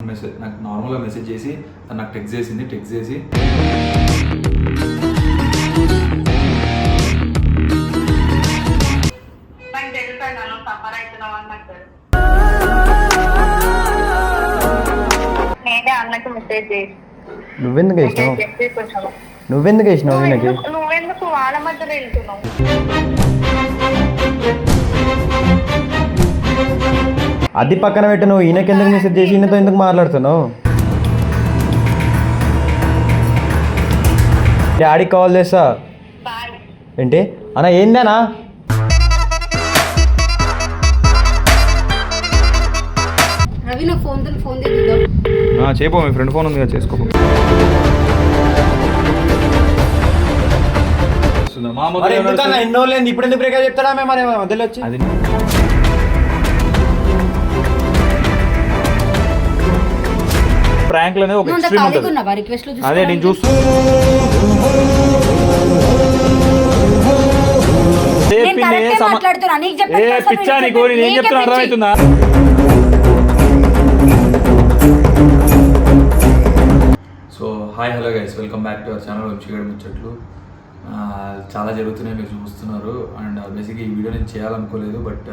Message నాకు నార్మల్గా message చేసి తను నాకు టెక్స్ట్ చేసింది టెక్స్ట్ చేసి. నాకు నాకు నువ్వెందుకు వేసినావు నువ్వెందుకు వేసినావు ఈయనకి నువ్వెందుకు నువ్వెందుకు వాళ్ళ మధ్యలో వెళ్తున్నావు? అది పక్కన పెట్టి నువ్వు ఈయనకి ఎందుకు మెసేజ్ చేసి ఈయనతో ఎందుకు మాట్లాడుతున్నావు? డాడీకి కాల్ చేస్తా. ఏంటి? అన్న ఏందనా రవి నా ఫోన్తో ఫోన్ చేద్దాం. చేపో మీ ఫ్రెండ్ ఫోన్ ఉంది కదా చేసుకో మా ఎన్నో లేదు ఇప్పుడు ఎందుకు బ్రేక్ చెప్తాడా? మేము మధ్యలో వచ్చి. అది ప్రాంక్ అనేది ఒక ఎక్స్ట్రీమ్ ఉంటుంది. ఉన్నావా రిక్వెస్ట్లో అదే నేను చూస్తూ ఏ నేను పిన్ని, ఏ? పిచ్చా నీకు ఏం చెప్తున్నా. అర్థమవుతుందా? So hi hello guys welcome back to our channel Vamshigada Muchatlu ఆ, చాలా జరుగుతున్నాయి మీరు చూస్తున్నారు. అండ్ బేసిక్గా ఈ వీడియో నేను చేయాలనుకోలేదు బట్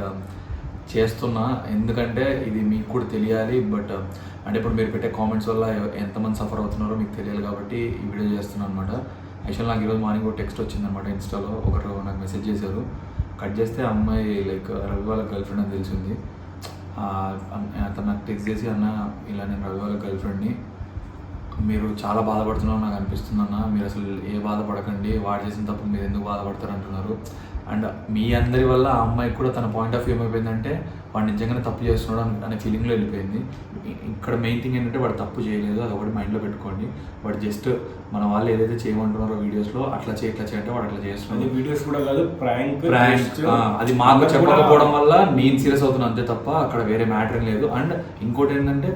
చేస్తున్నా ఎందుకంటే ఇది మీకు కూడా తెలియాలి బట్ అంటే ఇప్పుడు మీరు పెట్టే కామెంట్స్ వల్ల ఎంతమంది సఫర్ అవుతున్నారో మీకు తెలియాలి కాబట్టి ఈ వీడియో చేస్తున్నాను అనమాట యాక్చువల్ నాకు ఈరోజు మార్నింగ్ ఒక టెక్స్ట్ వచ్చిందనమాట ఇన్స్టాలో ఒకరు నాకు మెసేజ్ చేశారు. కట్ చేస్తే అమ్మాయి లైక్ రవి వాళ్ళ గర్ల్ ఫ్రెండ్ అని తెలిసింది. అతను నాకు టెక్స్ట్ చేసి అన్న ఇలా నేను రవి వాళ్ళ గర్ల్ ఫ్రెండ్ని మీరు చాలా బాధపడుతున్నారు నాకు అనిపిస్తుంది అన్న మీరు అసలు ఏ బాధపడకండి వాడు చేసిన తప్పు మీరు ఎందుకు బాధపడతారు అంటున్నారు. అండ్ మీ అందరి వల్ల ఆ అమ్మాయికి కూడా తన పాయింట్ ఆఫ్ వ్యూ ఏమైపోయిందంటే వాడు నిజంగానే తప్పు చేస్తున్నాడు అని- ఫీలింగ్లో వెళ్ళిపోయింది. ఇక్కడ మెయిన్ థింగ్ ఏంటంటే వాడు తప్పు చేయలేదు అది ఒకటి మైండ్లో పెట్టుకోండి. వాడు జస్ట్ మన వాళ్ళు ఏదైతే చేయమంటున్నారో వీడియోస్లో అట్లా చేయి ఇట్లా చేయంటే వాడు అట్లా చేస్తున్నాడు. వీడియోస్ కూడా కాదు ప్రాంక్ ప్రాంక్ అది మాకు చెప్పకపోవడం వల్ల నేను సీరియస్ అవుతున్నా అంతే తప్ప అక్కడ వేరే మ్యాటర్ లేదు. అండ్ ఇంకోటి ఏంటంటే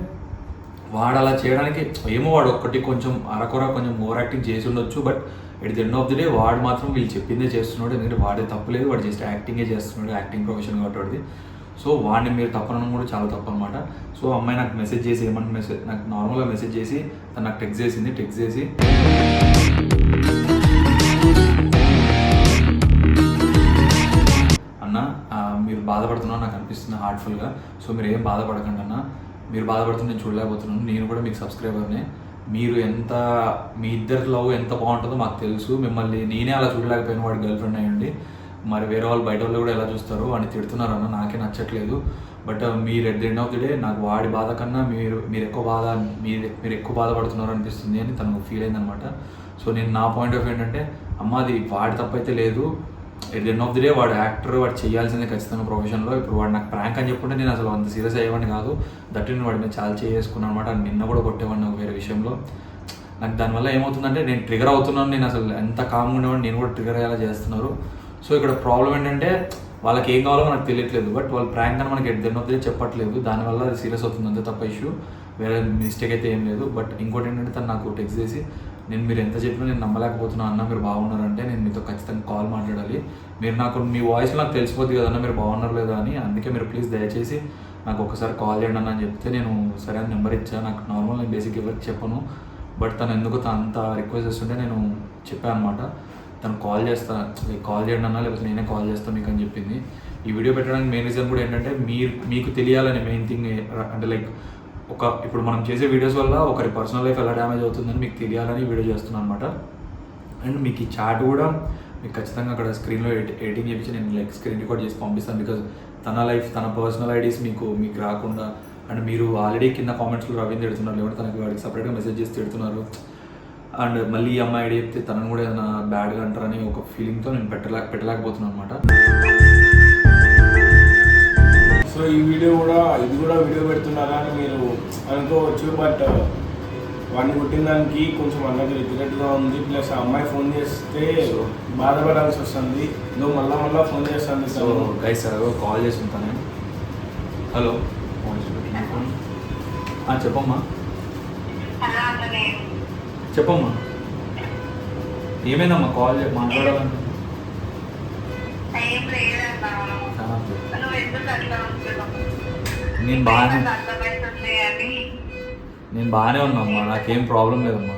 వాడు అలా చేయడానికి ఏమో వాడు ఒక్కటి కొంచెం అరకొర కొంచెం ఓవర్ యాక్టింగ్ చేసి ఉండొచ్చు but at the end of the day వాడు మాత్రం వీళ్ళు చెప్పిందే చేస్తున్నాడు. ఎందుకంటే వాడే తప్పలేదు వాడు జస్ట్ యాక్టింగే చేస్తున్నాడు. యాక్టింగ్ ప్రొఫెషన్ కాబట్టి సో వాడిని మీరు తప్పనడం కూడా చాలా తప్పు అనమాట సో అమ్మాయి నాకు మెసేజ్ చేసి ఏమన్నా మెసేజ్ నాకు నార్మల్గా మెసేజ్ చేసి తను నాకు టెక్స్ట్ చేసింది. టెక్స్ట్ చేసి అన్న మీరు బాధపడుతున్నారు నాకు అనిపిస్తుంది హార్ట్ఫుల్గా సో మీరు ఏం బాధపడకండి అన్న. మీరు బాధపడుతున్న నేను చూడలేకపోతున్నాను. నేను కూడా మీకు సబ్స్క్రైబర్నే మీరు ఎంత మీ ఇద్దరి లవ్ ఎంత బాగుంటుందో మాకు తెలుసు. మిమ్మల్ని నేనే అలా చూడలేకపోయిన వాడి గర్ల్ ఫ్రెండ్ అయ్యండి. మరి వేరే వాళ్ళు బయట వాళ్ళు కూడా ఎలా చూస్తారు అని తిడుతున్నారు అన్న నాకే నచ్చట్లేదు. బట్ uh, మీరు at the end of the day నాకు వాడి బాధ కన్నా మీరు మీరు ఎక్కువ బాధ మీరు మీరు ఎక్కువ బాధపడుతున్నారు అనిపిస్తుంది అని తనకు ఫీల్ అయిందనమాట సో నేను నా పాయింట్ ఆఫ్ ఏంటంటే అమ్మ అది వాడి తప్పైతే లేదు. At the end of the day వాడు యాక్టర్ వాడు చేయాల్సిందే ఖచ్చితంగా ప్రొఫెషన్లో ఇప్పుడు వాడు నాకు ప్రాంక్ అని చెప్పుంటే నేను అసలు అంత సీరియస్ అయ్యేవాడిని కాదు. దట్ నేను వాడి మీద చాలా చేసుకున్నాను అనమాట నిన్న కూడా కొట్టేవాడిని వేరే విషయంలో. నాకు దానివల్ల ఏమవుతుందంటే నేను ట్రిగర్ అవుతున్నాను. నేను అసలు ఎంత కామ్గా ఉండేవాడిని నేను కూడా ట్రిగర్ అయ్యేలా చేస్తున్నారు. సో ఇక్కడ ప్రాబ్లం ఏంటంటే వాళ్ళకి ఏం కావాలో మనకు తెలియట్లేదు. బట్ వాళ్ళు ప్రాంక్ అని మనకి at the end of the day చెప్పట్లేదు. దానివల్ల అది సీరియస్ అవుతుంది. అంతే తప్ప ఇష్యూ వేరే మిస్టేక్ అయితే ఏం లేదు. బట్ ఇంకోటి ఏంటంటే తను నాకు టెక్స్ట్ చేసి నేను మీరు ఎంత చెప్పినా నేను నమ్మలేకపోతున్నాను అన్న మీరు బాగున్నారంటే నేను మీతో ఖచ్చితంగా కాల్ మాట్లాడాలి. మీరు నాకు మీ వాయిస్ నాకు తెలిసిపోద్ది కదన్నా మీరు బాగున్నారు లేదా అని. అందుకే మీరు ప్లీజ్ దయచేసి నాకు ఒకసారి కాల్ చేయండి అని చెప్తే నేను సరే నెంబర్ ఇచ్చాను నాకు నార్మల్ నేను బేసిక్ ఎవరికి చెప్పను. బట్ తను ఎందుకు అంత రిక్వెస్ట్ చేస్తుంటే నేను చెప్పాను అనమాట తను కాల్ చేస్తా కాల్ చేయండి అన్నా లేకపోతే నేనే కాల్ చేస్తాను మీకు అని చెప్పింది. ఈ వీడియో పెట్టడానికి మెయిన్ రీజన్ కూడా ఏంటంటే మీరు మీకు తెలియాలని మెయిన్ థింగ్ అంటే లైక్ ఒక ఇప్పుడు మనం చేసే వీడియోస్ వల్ల ఒకరి పర్సనల్ లైఫ్ ఎలా డ్యామేజ్ అవుతుందని మీకు తెలియాలని వీడియో చేస్తున్నాను అనమాట అండ్ మీకు ఈ చాట్ కూడా మీకు ఖచ్చితంగా అక్కడ స్క్రీన్లో ఎడిటింగ్ చేపించి నేను లైక్ స్క్రీన్ రికార్డ్ చేసి పంపిస్తాను బికాజ్ తన లైఫ్ తన పర్సనల్ ఐడీస్ మీకు మీకు రాకుండా అండ్ మీరు ఆల్రెడీ కింద కామెంట్స్లో రవీంద్ర తిడుతున్నారు లేకపోతే తనకి వాడికి సపరేట్గా మెసేజ్ చేసి తిడుతున్నారు. అండ్ మళ్ళీ ఈ అమ్మాయి ఐడి చెప్తే తనను కూడా ఏదైనా బ్యాడ్గా అంటారని ఒక ఫీలింగ్తో నేను పెట్టలే పెట్టలేకపోతున్నాను అనమాట సో ఈ వీడియో కూడా ఇది కూడా వీడియో పెడుతున్నారా అని మీరు అనుకోవచ్చు బట్ వాడిని కొట్టిన దానికి కొంచెం అన్నది రిగ్రెట్గా ఉంది. ప్లస్ ఆ అమ్మాయి ఫోన్ చేస్తే బాధపడాల్సి వస్తుంది. నువ్వు మళ్ళా మళ్ళా ఫోన్ చేస్తాను సో గైస్ కాల్ చేసి ఉంటాను హలో చెప్పమ్మా చెప్పమ్మా. ఏమైందమ్మా కాల్ మాట్లాడాలని? నేను బాగానే నేను బాగానే ఉన్నా అమ్మా నాకేం ప్రాబ్లం లేదమ్మా.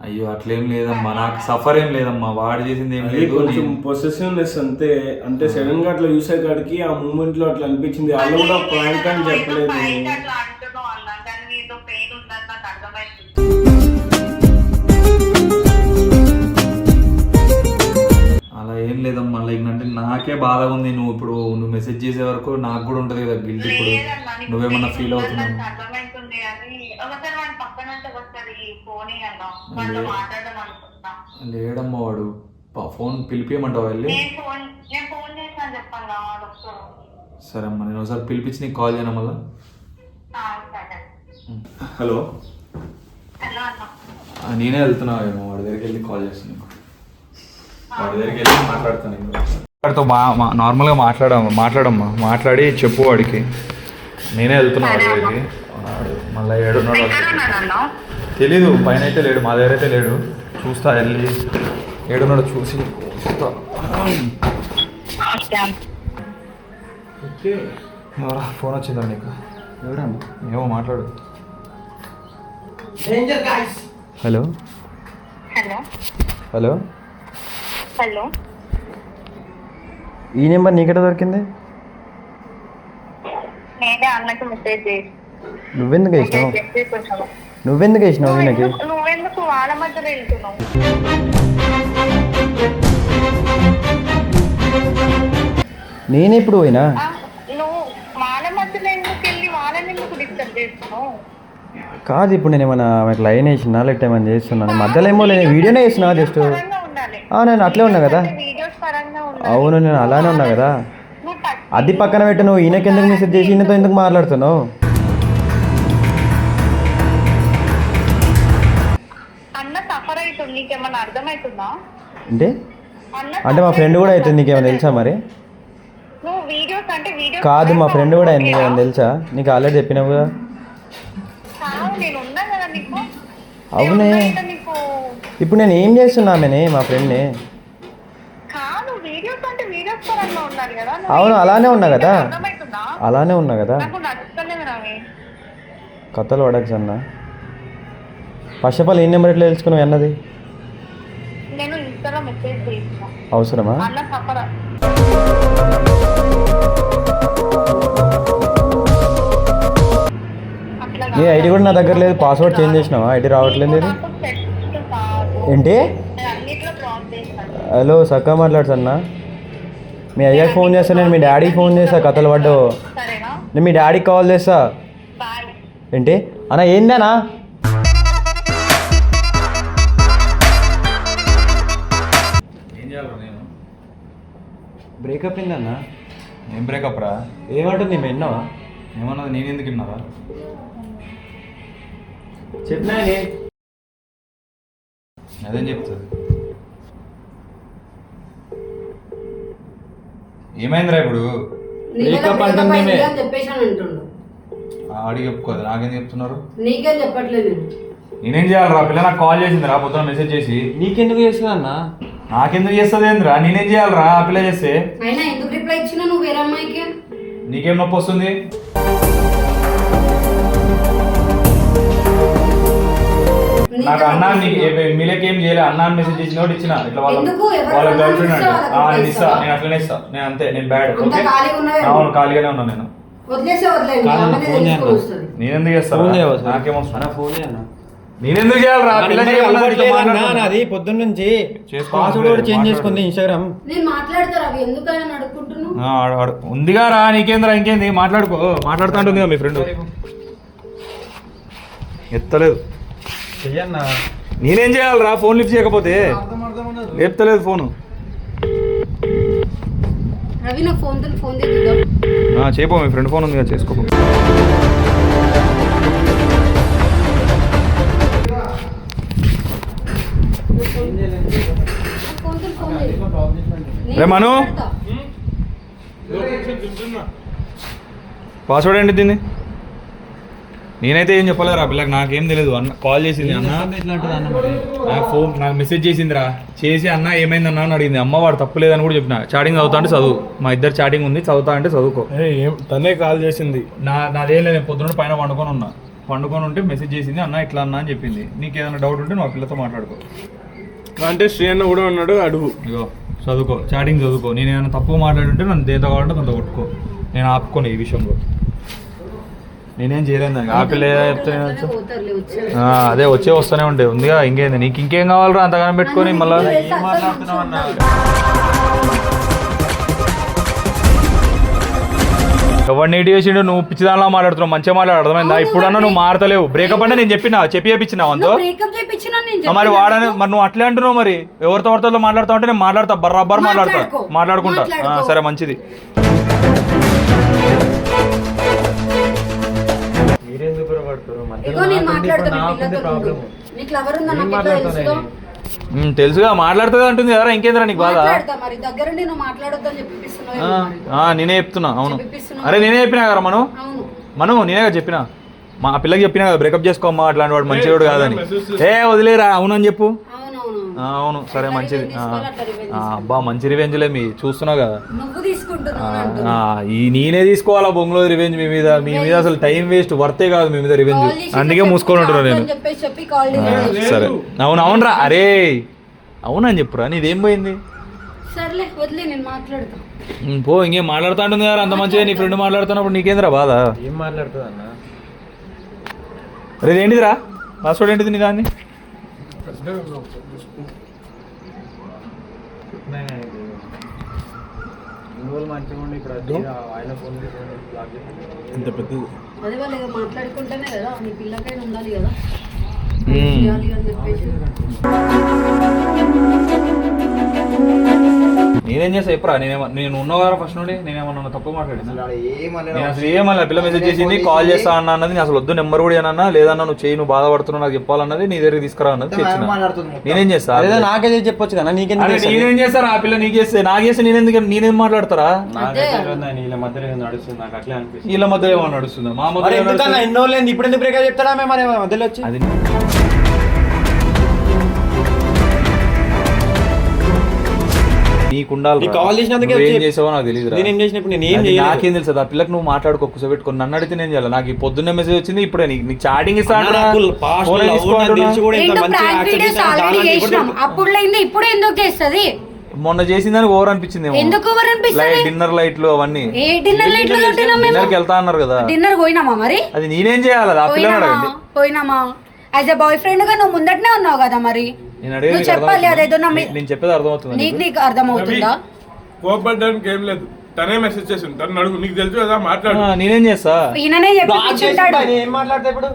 అయ్యో అట్లేం లేదమ్మా నాకు సఫర్ ఏం లేదమ్మా వాడు చేసింది ఏం లేదు కొంచెం పొసెసివ్నెస్ అంతే అంటే సడన్గా అట్లా చూసే కాడికి ఆ మూమెంట్లో అట్లా అనిపించింది వాళ్ళు కూడా ప్రాంక్ అని చెప్పలేదు. బాధగా ఉంది. నువ్వు ఇప్పుడు నువ్వు మెసేజ్ చేసే వరకు నాకు కూడా ఉంటుంది కదా గిల్ట్ ఇప్పుడు. నువ్వేమన్నా ఫీల్ అవుతున్నావు? లేడమ్మా వాడు. ఫోన్ పిలిపియమంటావా వెళ్ళి. సరే అమ్మా నేను ఒకసారి పిలిపించి నీకు కాల్ చేయను మళ్ళీ? హలో. నేనే వెళ్తున్నావేమో వాడి దగ్గరికి వెళ్ళి కాల్ చేస్తాను నీకు. వాడి దగ్గరికి వెళ్ళి మాట్లాడతాను నేను. వాడితో మా మా- నార్మల్గా మాట్లాడమ్మా మాట్లాడమ్మా. మాట్లాడి చెప్పు వాడికి. నేనే వెళ్తున్నా వాడి మళ్ళీ ఏడున్నాడు తెలీదు పైన అయితే లేడు మా దగ్గర అయితే లేడు. చూస్తా వెళ్ళి. ఏడున్నాడు చూసి. చూస్తా ఎవరా? ఫోన్ వచ్చిందా నీకు? ఎవరన్నా ఏమో మాట్లాడు. హలో? హలో. హలో? హలో. ఈ నెంబర్ నీకెట దొరికింది? నేనే అన్నకి మెసేజ్ చేసి. నువ్వెందుకు వేసినావు? నువ్వెందుకు వేసినావు ఈయనకి? నువ్వెందుకు వాళ్ళ మధ్యలో వెళ్తున్నావు? నేనే ఇప్పుడు పోయినా? ఆ, నువ్వు వాళ్ళ మధ్యలో ఎందుకు వెళ్ళి వాళ్ళని ఎందుకు డిస్టర్బ్ చేస్తున్నావు? కాదు ఇప్పుడు నేను ఏమైనా లైన్ వేసినా లేకపోతే ఏమైనా చేస్తున్నాను మధ్యలో ఏమో నేను వీడియోనే వేసినా జస్ట్ ఉండాలి. నేను అట్లే ఉన్నా కదా. వీడియోస్ పరంగా ఉండాలి. అవును నేను అలానే ఉన్నా కదా. అది పక్కన పెట్టి నువ్వు ఈయనకి ఎందుకు మెసేజ్ చేసి ఈయనతో ఎందుకు మాట్లాడుతున్నావు? అన్న సఫర్ అవుతుంది నీకేమన్నా అర్థమవుతుందా? అంటే? అంటే మా ఫ్రెండ్ కూడా అవుతుంది. నీకేమైనా తెలుసా మరి? నువ్వు వీడియోస్ అంటే వీడియోస్ కాదు మా ఫ్రెండ్ కూడా అయింది నీకేమైనా తెలుసా? నీకు ఆల్రెడీ చెప్పినావు కదా. కాదు నేను ఉన్నా కదా నీకు. అవునే నేను ఉన్నా కదా నీకు ఇప్పుడు నేను ఏం చేస్తున్నా ఆమెని మా ఫ్రెండ్ని? అవును అలానే ఉన్నా కదా. అలానే ఉన్నా కదా. కథలు పడకు అన్న ఫస్ట్ ఆఫ్ ఆల్ ఏ నెంబర్ ఎట్లా తెలుసుకున్నావు అన్నది? అవసరమా? నీ ఐడి కూడా నా దగ్గర లేదు పాస్వర్డ్ చేంజ్ చేసినావా? ఐడి రావట్లేదు ఏంటి? నేను అన్నిట్లో బ్లాక్ చేస్తాను. హలో సక్కా మాట్లాడుతున్నా. మీ అయ్యాకి ఫోన్ చేస్తా నేను మీ డాడీకి ఫోన్ చేస్తా కథలు పడ్డావు సరేనా? నేను మీ డాడీకి కాల్ చేస్తా. ఏంటి? అన్న ఏందన్నా? ఏం చేయాలి నేను? బ్రేకప్ ఏందన్నా? ఏం బ్రేకప్ రా? ఏమంటుంది మేము విన్నావా ఏమన్నది నేను ఎందుకు విన్నారా చెప్పినా అదేం చెప్తుంది ఏమైందిరా ఇప్పుడు? అని చెప్పేసాను అంటుండు. ఆడికి చెప్పుకోదు. నాకేం చెప్తున్నారు? నీకేం చెప్పట్లేదు నేను. నేనేం చేయాలి రా పిల్ల నాకు కాల్ చేసింది రా పొద్దున మెసేజ్ చేసి. నీకెందుకు చేస్తున్నా అన్న? నాకెందుకు చేస్తుంది ఏందిరా? నేనేం చేయాలిరా ఆ పిల్ల చేస్తే? అయినా ఎందుకు రిప్లై ఇచ్చినా నువ్వు వేరే అమ్మాయికి? నీకేం నొప్పి వస్తుంది? నీకు అన్నా? మీలకేం చేయలే అన్నా మెసేజ్ చేసిన వాడు ఇచ్చిన ఇట్లా వాళ్ళ వాళ్ళ గర్ల్ ఫ్రెండ్ అంటే నేను ఇస్తా? నేను అట్లనే ఇస్తా నేను అంతే నేను బ్యాడ్ ఓకే అవును ఖాళీగానే ఉన్నా నేను. నేనెందుకు చేస్తా? ఫోన్ చేయవా నాకేమొస్తుంది ఫోన్ నేనెందుకు మాట్లాడుతున్నా. నాది పొద్దున్న నుంచి పాస్వర్డ్ కూడా చేంజ్. చేసుకుంది ఇన్స్టాగ్రామ్. ఉందిగా రా నీకేందిరా ఇంకేంది? మాట్లాడుకో. మాట్లాడుతా ఉంటుంది మీ ఫ్రెండ్ ఎత్తలేదు. నేనేం చేయాలిరా? ఫోన్ లిఫ్ట్ చేయకపోతే. లేపుతలేదు ఫోను. రవి నా ఫోన్తో ఫోన్ చేయపో మీ ఫ్రెండ్ ఫోన్ ఉంది కదా చేయి. రే మను. పాస్వర్డ్ ఏంటి దీన్ని? నేనైతే ఏం చెప్పలేరు ఆ పిల్లకి నాకేం తెలియదు అన్న కాల్ చేసింది అన్న. నాకు ఫోన్ నాకు మెసేజ్ చేసిందిరా. చేసి అన్న ఏమైందన్నా అని అడిగింది. అమ్మ వాడు తప్పు లేదని కూడా చెప్పిన. చాటింగ్ చదువుతా అంటే చదువు. మా ఇద్దరు చాటింగ్ ఉంది. చదువుతా అంటే చదువుకో. తనే కాల్ చేసింది. నా నాదేం లేదు. నేను పొద్దున్న పైన పండుకొని ఉన్నా. పండుకొని ఉంటే మెసేజ్ చేసింది. అన్న ఇట్లా అన్న అని చెప్పింది. నీకు ఏదైనా డౌట్ ఉంటే నువ్వు ఆ పిల్లతో మాట్లాడుకో. అంటే శ్రీ అన్న కూడా ఉన్నాడు అడుగు. ఇగో చదువుకో. చాటింగ్ చదువుకో. నేను ఏమైనా తప్పు మాట్లాడుంటే నన్ను దేంతో కావాలంటే అంత కొట్టుకో. నేను ఆపుకోను ఈ విషయంలో. నేనేం చేయలేను దానికి. ఆ పిల్ల ఏదో చెప్తే నేను వచ్చా- పోతారులే వచ్చి ఆ, అదే వచ్చే వస్తూనే ఉండే. ఉందిగా ఇంకేంది? నీకు ఇంకేం కావాలరా? అంతగానం పెట్టుకొని మళ్ళీ ఎవరు నీటి చేసిండు? నువ్వు పిచ్చిదానిలా మాట్లాడుతున్నావు. మంచిగా మాట్లాడు. అర్థమైందా? ఇప్పుడన్నా నువ్వు మారతలేవు. బ్రేకప్ అంటే నేను చెప్పినా? చెప్పి చెప్పించినా వంతో బ్రేకప్ చేయించినా నేను ఆ, మరి వాడని మరి నువ్వు అట్లే అంటున్నావు మరి. ఎవరితో ఎవరితో మాట్లాడుతా ఉంటే నేను మాట్లాడతా. బర్రాబర్ మాట్లాడతా. మాట్లాడుకో. మాట్లాడుకుంటా. సరే మంచిది. నువ్వు మాట్లాడొద్దని చెప్పిస్తున్నావు ఆ, ఏమో మరి. ఆ, నేనే చెప్తున్నా అవును. అరే నేనే చెప్పినా కదా మను? అవును. మను నేనే కదా చెప్పినా. మా పిల్లకి చెప్పినా కదా బ్రేకప్ చేసుకోమ్మా అట్లాంటి వాడు మంచివాడు కాదని. ఏ వదిలేరా అవునని చెప్పు. అవును సరే మంచిది. అబ్బా మంచి రివెంజ్లే మీ చూస్తున్నావు కదా. ఈ నేనే తీసుకోవాలా బొంగులో రివెంజ్ మీ మీద? మీ మీద అసలు టైం వేస్ట్ వర్తే కాదు మీ మీద రివెంజ్. అందుకే మూసుకొని ఉంటున్నా నేను. సరే అవును అవునరా అరే అవునని చెప్పురా నీదేం పోయింది? సర్లే వదిలే నేను మాట్లాడతా. ఉమ్, పో ఇంకేం మాట్లాడుతా ఉంటుంది కదా అంత మంచిగా నీ ఫ్రెండ్ మాట్లాడుతున్నప్పుడు నీకేంద్రా బాధ? ఏం మాట్లాడుతుంది అన్న అరే ఏంటిదిరా పాస్వర్డ్ ఏంటిది నీ దాన్ని? పెద్దది. అదే వాళ్ళు ఇక మాట్లాడుకుంటేనే కదా నీ పిల్లకైనా ఉండాలి కదా. చేయాలి అని చెప్పేసి. నేనేం చేస్తా ఎప్పుడా నేనేమో నేను ఉన్నావు కదా ఫస్ట్ నుండి నేనేమన్నా తప్పు మాట్లాడినా నేను అసలు ఏమన్నా పిల్ల మెసేజ్ చేసింది కాల్ చేస్తా అన్న అన్నది నేను అసలు వద్దు నెంబర్ కూడా ఏనన్నా లేదన్నా నువ్వు చేయి నువ్వు బాధపడుతున్నావు నాకు చెప్పాలన్నది నీ దగ్గరికి తీసుకురా అన్నది తెచ్చిన నేనేం చేస్తా? అదే నాకే చేసి చెప్పొచ్చు కదా చేస్తుంది? నేనేం చేస్తారా ఆ పిల్ల నీకు చేస్తే నాకు చేస్తే నేనేం మాట్లాడతారా? నాకైతే తెలియదు నాయన, వీళ్ళ మధ్యలో నాకు ఏమో నడుస్తుందా? మా మధ్య? ఎన్నో లేదు ఇప్పుడు ఎందుకు బ్రేక్ చెప్తాడా మేము మధ్యలో వచ్చి అది నీకు చేసినందుకే ఏం చేసావో నాకు తెలియదు నేను ఏం చేసినప్పుడు నేను ఏం అది చేయలేదు. నాకేం తెలుసు ఆ పిల్లకి నువ్వు మాట్లాడుకో కూర్చోబెట్టుకుని నన్ను అడిగితే నేను చేయాలి? నాకు ఈ పొద్దున్నే మెసేజ్ వచ్చింది ఇప్పుడే నీకు నీకు చాటింగ్ ఇస్తా అన్న, నాకు past ఫోన్లో love ఉన్నది తెలిసి కూడా ఇంత ఏంటో మంచిగా ప్రాంక్ accept వీడియోస్ చేసిన ఆల్రెడీ దానికి ఇప్పుడు చేసినాం. అప్పుడు లేని ఇప్పుడు ఎందుకు చేస్తుంది? మొన్న చేసిన దానికి ఓవర్ అనిపించింది ఎందుకు ఓవర్ అనిపిస్తది? డిన్నర్ లైట్లు అవన్నీ. ఏ డిన్నర్ లైట్లు కొట్టినాం మేము? డిన్నర్కి వెళ్తా అన్నారు కదా. డిన్నర్ పోయినామా మరి? అది నేనేం చేయాలి? పోయినామా? యాజ్ ఎ బాయ్ ఫ్రెండ్గా నువ్వు ముందటనే ఉన్నావు కదా మరి? నేను అడిగేది నువ్వు నీకు చెప్పాలి అదేదో నా? మీ- నేను చెప్పేది అర్థమవుతుంది నీకు? నీకు అర్థమవుతుందా? కోపడ్డానికి ఏం లేదు. తనే మెసేజ్ చేసింది. తను అడుగు. నీకు తెలుసు కదా మాట్లాడు. నేనేం చేస్తా? ఈయననే బ్లాక్ చేసి చెప్పించుంటాడు ఆయన ఏం మాట్లాడతా ఇప్పుడు?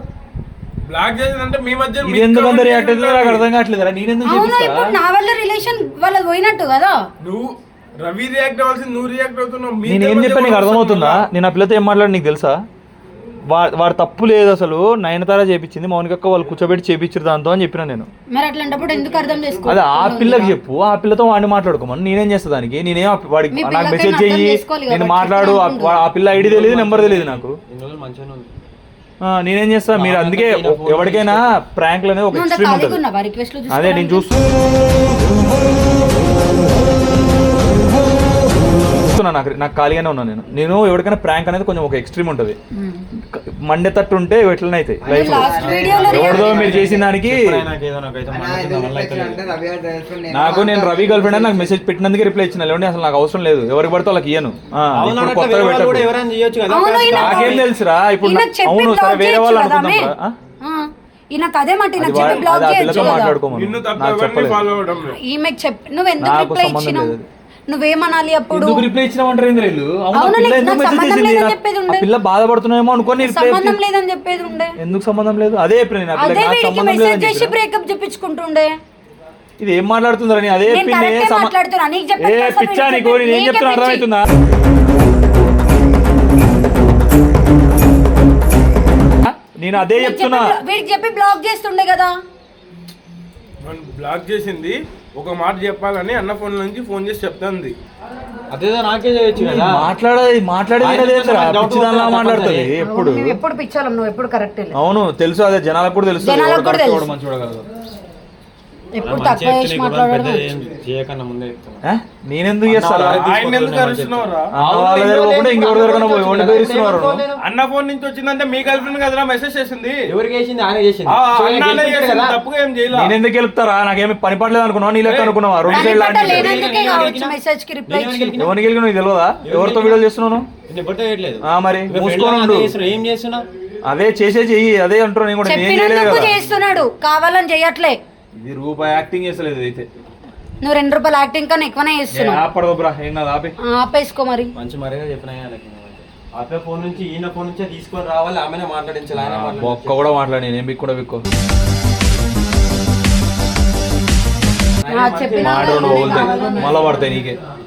బ్లాక్ చేసిందంటే మీ మధ్య ఇది ఎందుకు అంత రియాక్ట్ అవుతుందో నాకు అర్థం కావట్లేదు నేను ఎందుకు అవును చూపిస్తా? ఇప్పుడు నా వల్ల రిలేషన్ వాళ్ళది పోయినట్టు కదా? నువ్వు రవి రియాక్ట్ అవ్వాల్సింది నువ్వు రియాక్ట్ అవుతున్నావు. మీ నేను ఏం ఇద్దరి చెప్పా మధ్య నీకు గొడవ అర్థమవుతుందా? వస్తుంది నేను ఆ పిల్లతో ఏం మాట్లాడి నీకు తెలుసా? వా వాడు తప్పు లేదు అసలు. నయనతార చేపించింది. మౌనికక్క వాళ్ళు కూర్చోబెట్టి చేపించారు దాంతో అని చెప్పిన నేను. మరి అట్లాంటప్పుడు ఎందుకు అర్థం చేసుకో? అదే ఆ పిల్లకి చెప్పు. ఆ పిల్లతో వాడిని మాట్లాడుకోమని నేనేం చేస్తా దానికి? నేనేం ఆ- వాడికి మీ నాకు పిల్లకైనా మెసేజ్ అర్థం చెయ్యి. చేసుకోవాలి నేను మాట్లాడు. ఆ- పిల్ల ఐడి తెలియదు నెంబర్ తెలియదు నాకు. ఇన్ని రోజులు మంచిగానే ఉంది. ఆ, నేనేం చేస్తా? మీరు అందుకే ఎవరికైనా ప్రాంక్లు అనేది ఒక నువ్వు అంత ఎక్స్ట్రీమ్ ఖాళీగా ఉంటుంది. ఉన్నావా? అదే నేను చూస్తూ చూస్తున్నా నాకు నాకు ఖాళీగానే ఉన్నాను నేను. నేను ఎవరికైనా ప్రాంక్ అనేది కొంచెం ఒక ఎక్స్ట్రీమ్ ఉంటుంది. మండే తట్టు ఉంటే ఎట్లనే అవుతాయి లైఫ్ లాస్ట్ వీడియోలో ఎవరిదో మీరు చేసిన దానికి నాకు నేను రవి గర్ల్ ఫ్రెండ్ అని నాకు మెసేజ్ పెట్టినందుకే రిప్లై ఇచ్చిన. లేదంటే అసలు నాకు అవసరం లేదు. ఎవరికి పడితే వాళ్ళకి ఇయ్యను. ఇప్పుడు కొత్తగా ఈయన- నాకేం తెలుసురా? ఇప్పుడు అవును సరే వేరే వాళ్ళు కదా అనుకుందాం ఈయనకు అదే మాట ఈయనకు చెప్పి బ్లాక్ చేయొచ్చు కదా. ఈమెకు చెప్పి నువ్వు ఎందుకు నాకు రిప్లై సంబంధం ఇచ్చినావు? లేదు. నువ్వేమనాలి అప్పుడు? ఎందుకు రిప్లై ఇచ్చినామంటారు ఏంది వీళ్ళు అవును ఆ అవును, పిల్ల నీకు ఎందుకు మెసేజ్ లేదని చెప్పేది ఉండే. పిల్ల అనుకొని రిప్లై సంబంధం లేదని చెప్పేది ఉండే. ఎందుకు సంబంధం లేదు? అదే చెప్పిన నేను ఆ అదే పిల్లకి నాకు వీడికి సంబంధం మెసేజ్ లేదని చేసి చెప్పిన. బ్రేకప్ చెప్పించుకుంటుండే. ఇది ఏం మాట్లాడుతుందా నేను అదే నేను చెప్పింది కరెక్టే సమ- మాట్లాడుతున్నా. నీకు ఏ చెప్పేది కోసం పిచ్చా వీడికి నీకు? నేను ఏం నీకే చెప్తున్నా పిచ్చి. అర్థమవుతుందా? నేను అదే చెప్తున్నా. చెప్పి- వీడికి చెప్పి బ్లాక్ చేస్తుండే కదా. బ్లాక్ చేసింది. ఒక మాట చెప్పాలని అన్న ఫోన్ నుంచి ఫోన్ చేసి చెప్తుంది. అదేదో నాకే చేయొచ్చు కదా. మాట్లాడేది మాట్లాడేది ఆయన అదే కొంచెం సార్, doubt పిచ్చిదానిలా ఉంటుంది, మాట్లాడుతుంది. ఎప్పుడు? ఎప్పుడు పిచ్చాలం నువ్వు ఎప్పుడు కరెక్ట్ అవును తెలుసు అదే జనాలకు కూడా తెలుసు. మంచి చూడగలదు ఎప్పుడు తక్కువ చేసి మాట్లాడడం చేయకన్నా ముందే చెప్తున్నా ఏ? నేనెందుకు చేస్తారా? అన్న వాళ్ళ- ఆయన ఎందుకు అరుస్తున్నావురా? అన్న వాళ్ళ దగ్గర పోకుండా ఇంకెవరి దగ్గర పోయి అన్న ఫోన్ నుంచి వచ్చిందంటే మీ గర్ల్ ఫ్రెండ్ కదరా మెసేజ్ చేసింది? ఎవరికి చేసింది? ఆయన చేసింది, కదా. తప్పుగా ఏం నేను ఎందుకు గెలుపుతారా? నాకేమి పని పడలేదు అనుకున్నావా? నీ లెక్క అనుకున్నావా? రెండు సైడ్ మెసేజ్కి రిప్లై నేను ఎవరికి గెలికిన నీకు తెలియదా ఎవరితో వీడియోలు చేస్తున్నాను మరి ఇక friend మూసుకొని లాగా ఉండు. చేస్తున్నా, ఏం చేస్తున్నా? అదే చేసే చెయ్యి అదే అంటున్నా నేను కూడా. కదా. చేస్తున్నాడు. కావాలని చేయట్లే ఇది రూపాయి యాక్టింగ్ చేస్తలేదు ఇది అయితే నువ్వు రెండు రూపాయలు యాక్టింగ్ కన్నా ఎక్కువనే చేస్తున్నావు. ఆపడదురా ఏం కాదు ఆపే. ఆ, ఆపేసుకో మరి. మంచి మర్యాద చెప్పినా. అతని ఫోన్ నుంచి ఈయన ఫోన్ నుంచే తీసుకొని రావాలి ఆమెనే మాట్లాడించాలి ఆయన ఒక్క మాట్లాడించాలి. కూడా మాట్లాడి నేను బిక్కు కూడా బిక్కు. ఆ, చెప్పినా మాట కదా రెండు నేను పగులుతాయి కావాలని. మళ్ళా పడతాయి నీకే.